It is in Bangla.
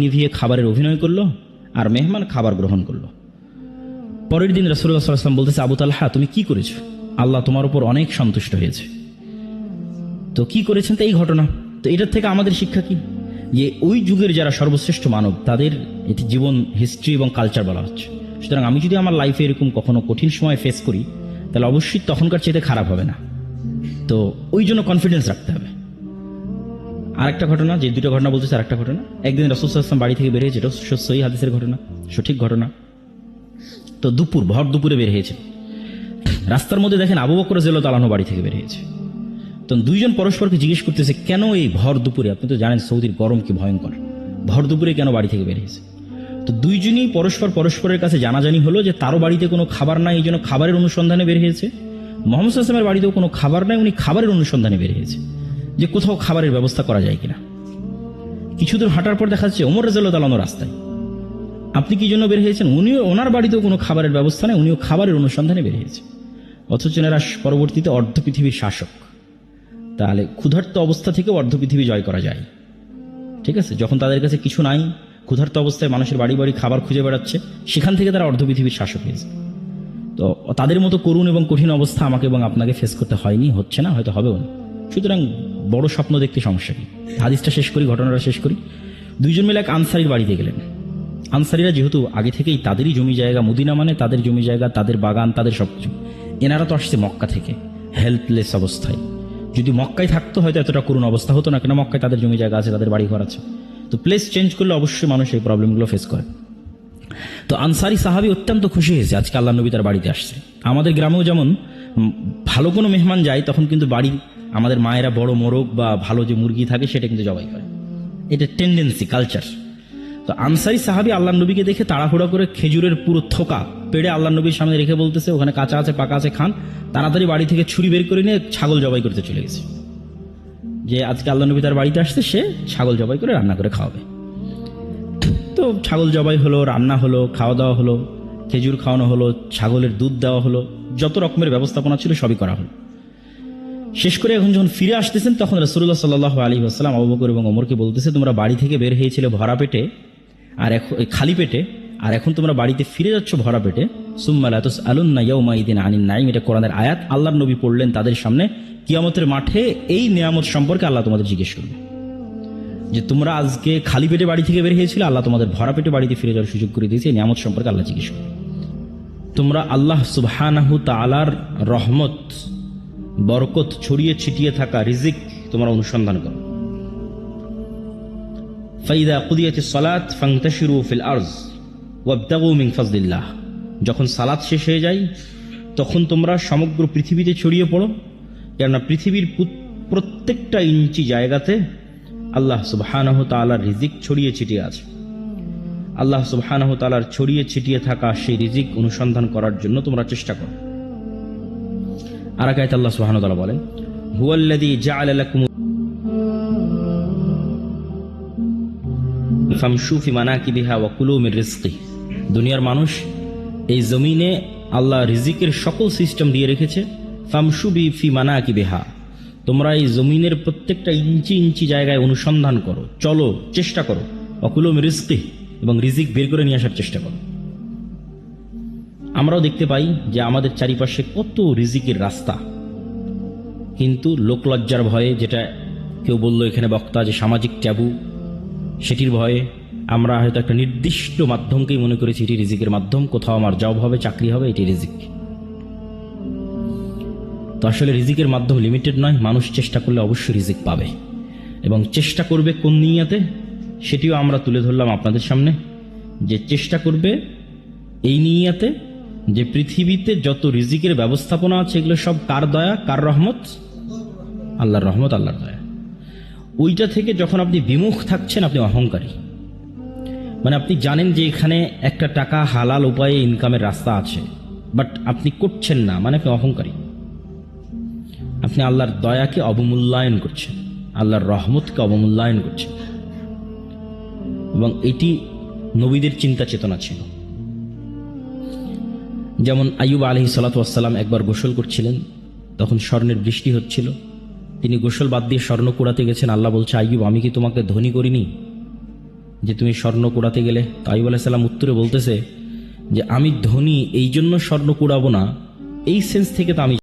নিভিয়ে খাবারের অভিনয় করল আর মেহমান খাবার গ্রহণ করল। পরের দিন রসুল্লাহ সাল্লাম বলতেছে, আবু তালহা, তুমি কি করেছ? আল্লাহ তোমার উপর অনেক সন্তুষ্ট হয়েছে। তো কি করেছেন তো এই ঘটনা? তো এটার থেকে আমাদের শিক্ষা কি? যে ওই যুগের যারা সর্বশ্রেষ্ঠ মানব, তাদের এটি জীবন হিস্ট্রি এবং কালচার বলা হচ্ছে। সুতরাং আমি যদি আমার লাইফে এরকম কখনো কঠিন সময় ফেস করি, তাহলে অবশ্যই তখনকার চেয়ে খারাপ হবে না। তো ওই জন্য কনফিডেন্স রাখতে হবে। আরেকটা ঘটনা, যে দুটো ঘটনা বলতেছে আরেকটা ঘটনা। একদিন রসুলাম বাড়ি থেকে বেরিয়েছে এটা সই হাদিসের ঘটনা, সঠিক ঘটনা। তো দুপুর, ভর দুপুরে বের হয়েছে। রাস্তার মধ্যে দেখেন আবু বকর জেলো তালানো বাড়ি থেকে বেরিয়েছে তো দুইজন পরস্পরকে জিজ্ঞেস করতেছে, কেন এই ভর দুপুরে? আপনি তো জানেন সৌদির গরম কি ভয়ঙ্কর। ভর দুপুরে কেন বাড়ি থেকে বেরিয়েছে তো দুইজনই পরস্পর পরস্পরের কাছে জানাজানি হলো যে তারও বাড়িতে কোনো খাবার নাই, এই জন্য খাবারের অনুসন্ধানে বের হয়েছে। মোহাম্মদ আসলামের বাড়িতেও কোনো খাবার নাই, উনি খাবারের অনুসন্ধানে বের হয়েছে। যে কোথাও খাবারের ব্যবস্থা করা যায় কিনা। কিছু দূর হাঁটার পর দেখা যাচ্ছে ওমর রেজাল্লাহ তালানো রাস্তায়। আপনি কি জন্য বের হয়েছেন? উনিও ওনার বাড়িতেও কোনো খাবারের ব্যবস্থা নেই, উনিও খাবারের অনুসন্ধানে বের হয়েছে। অথচ এনারা পরবর্তীতে অর্ধ পৃথিবীর শাসক। তাহলে ক্ষুধার্ত অবস্থা থেকেও অর্ধ পৃথিবী জয় করা যায়। ঠিক আছে? যখন তাদের কাছে কিছু নাই, ক্ষুধার্ত অবস্থায় মানুষের বাড়ি বাড়ি খাবার খুঁজে বেড়াচ্ছে, সেখান থেকে তারা অর্ধ পৃথিবীর শাসক হয়েছে। তো তাদের মতো করুণ এবং কঠিন অবস্থা আমাকে এবং আপনাকে ফেস করতে হয়নি, হচ্ছে না, হয়তো হবেও না। সুতরাং বড় স্বপ্ন দেখতে সমস্যা কি? হাদিসটা শেষ করি, ঘটনাটা শেষ করি। দুইজন মিলে এক আনসারির বাড়িতে গেলেন। আনসারিরা যেহেতু আগে থেকেই তাদেরই জমি জায়গা, মুদিনা মানে তাদের জমি জায়গা, তাদের বাগান, তাদের সব কিছু এনারা তো আসছে মক্কা থেকে হেল্পলেস অবস্থায়। যদি মক্কায় থাকতো হয়তো এতটা করুণ অবস্থা হতো না, কেন মক্কায় তাদের জমি জায়গা আছে, তাদের বাড়ি ঘর আছে? তো প্লেস চেঞ্জ করলে অবশ্যই মানুষ এই প্রবলেমগুলো ফেস করে। তো আনসারি সাহাবি অত্যন্ত খুশি হয়েছে, আজকে আল্লাহ নবী তার বাড়িতে আসছে। আমাদের গ্রামেও যেমন ভালো কোনো মেহমান যায়, তখন কিন্তু বাড়ি আমাদের মায়েরা বড় মোরগ বা ভালো যে মুরগি থাকে সেটা কিন্তু জবাই করে। এটা টেন্ডেন্সি কালচার তো আনসারি সাহাবি আল্লাহ নবীকে দেখে তাড়াহুড়া করে খেজুরের পুরো থোকা পেড়ে আল্লাহ নবীর সামনে রেখে বলতেছে, ওখানে কাঁচা আছে, পাকা আছে, খান। তাড়াতাড়ি বাড়ি থেকে ছুরি বের করে নিয়ে ছাগল জবাই করতে চলে গেছে। যে আজকে আল্লাহ নবী তার বাড়িতে আসছে, সে ছাগল জবাই করে রান্না করে খাওয়াবে। তো ছাগল জবাই হলো, রান্না হলো, খাওয়া দাওয়া হলো, খেজুর খাওয়ানো হলো, ছাগলের দুধ দেওয়া হলো, যত রকমের ব্যবস্থাপনা ছিল সবই করা হলো। শেষ করে এখন যখন ফিরে আসতেছেন, তখন রসুল্লাহ সাল্লাহ আলী আসসালাম আবুবকর এবং অমরকে বলতেছে, তোমরা বাড়ি থেকে বের হয়েছিলে ভরা পেটে আর এখন খালি পেটে, আর এখন তোমরা বাড়িতে ফিরে যাচ্ছ ভরা পেটে। সুম্মালাতুস আলুন্না ইয়াউমাইদিন আনিন নাইম এটা কোরআনের আয়াত। আল্লাহর নবী পড়লেন তাদের সামনে। কিয়ামতের মাঠে এই নিয়ামত সম্পর্কে আল্লাহ তোমাদের জিজ্ঞেস করবে। যে তোমরা আজকে খালি পেটে বাড়ি থেকে বের হয়েছিল, আল্লাহ তোমাদের ভরা পেটে বাড়িতে ফিরে যাওয়ার সুযোগ করে দিয়েছে নিয়ামত সম্পর্কে আল্লাহ জিজ্ঞেস করবে। তোমরা আল্লাহ সুবহানাহু তাআলার রহমত বরকত ছড়িয়ে ছিটিয়ে থাকা রিজিক তোমরা অনুসন্ধান করো। ফাইদা কুদিয়াতি সালাত ফাংতাশিরু ফিল আরজ ওয়াবতাগু মিন ফাজলিল্লাহ। যখন সালাত শেষ হয়ে যায়, তখন তোমরা সমগ্র পৃথিবীতে ছড়িয়ে পড়ো, কেননা পৃথিবীর প্রত্যেকটা ইঞ্চি জায়গাতে আল্লাহ সুবহানাহ তাআলার রিজিক ছড়িয়ে ছিটিয়ে আছে। আল্লাহ সুবহানাহ তাআলার ছড়িয়ে ছিটিয়ে থাকা সেই রিজিক অনুসন্ধান করার জন্য তোমরা চেষ্টা করো। আর আল্লাহ সুবহানাহু বলেন, হুয়াল্লাযী জাআলা লাকুম ফামশু ফি মানাকিবিহা ওয়া কুলু মির রিজকি দুনিয়ার মানুষ এই জমিনে আল্লাহ রিজিকের সকল সিস্টেম দিয়ে রেখেছে, ফামশু বি ফি মানাকিবিহা। তোমরা এই জমিনের প্রত্যেকটা ইঞ্চি ইঞ্চি জায়গায় অনুসন্ধান করো, চলো, চেষ্টা করো অকুলো রিজকি এবং রিজিক বের করে নিয়ে আসার চেষ্টা করো। আমরাও দেখতে পাই যে আমাদের চারিপাশে কত রিজিকের রাস্তা। কিন্তু লোকলজ্জার ভয়ে যেটা কেউ বলল এখানে বক্তা যে সামাজিক ট্যাবু, সেটির ভয়ে আমরা হয়তো একটা নির্দিষ্ট মাধ্যমকেই মনে করেছি এটি রিজিকের মাধ্যম, কোথাও আমার জব হবে, চাকরি হবে, এটি রিজিক। তো আসলে রিজিকের মাধ্যম লিমিটেড নয়, মানুষ চেষ্টা করলে অবশ্যই রিজিক পাবে। এবং চেষ্টা করবে কোন নিয়াতে, সেটিও আমরা তুলে ধরলাম আপনাদের সামনে, যে চেষ্টা করবে এই নিয়াতে যে পৃথিবীতে যত রিজিকের ব্যবস্থাপনা আছে, এগুলো সব কার দয়া, কার রহমত? আল্লাহর রহমত, আল্লাহর দয়া। ওইটা থেকে যখন আপনি বিমুখ থাকছেন, আপনি অহংকারী। মানে আপনি জানেন যে এখানে একটা টাকা হালাল উপায়ে ইনকামের রাস্তা আছে বাট আপনি করছেন না মানে আপনি অহংকারী। আপনি আল্লাহর দয়াকে অবমূল্যায়ন করছেন, আল্লাহর রহমতকে অবমূল্যায়ন করছেন। এবং এটি নবীদের চিন্তা চেতনা ছিল। যেমন আয়ুব আলহি সালাতাম একবার গোসল করছিলেন, তখন স্বর্ণের বৃষ্টি হচ্ছিল। তিনি গোসল বাদ দিয়ে স্বর্ণ কুড়াতে গেছেন। আল্লাহ বলছে আয়ুব আমি কি তোমাকে ধনী করিনি? যে তুমি স্বর্ণ কুড়াতে গেলে? তো আয়ুব আলাইসাল্লাম উত্তরে বলতেছে যে, আমি ধনী এই জন্য স্বর্ণ কুড়াবো না। এই সেন্স থেকে তো আমি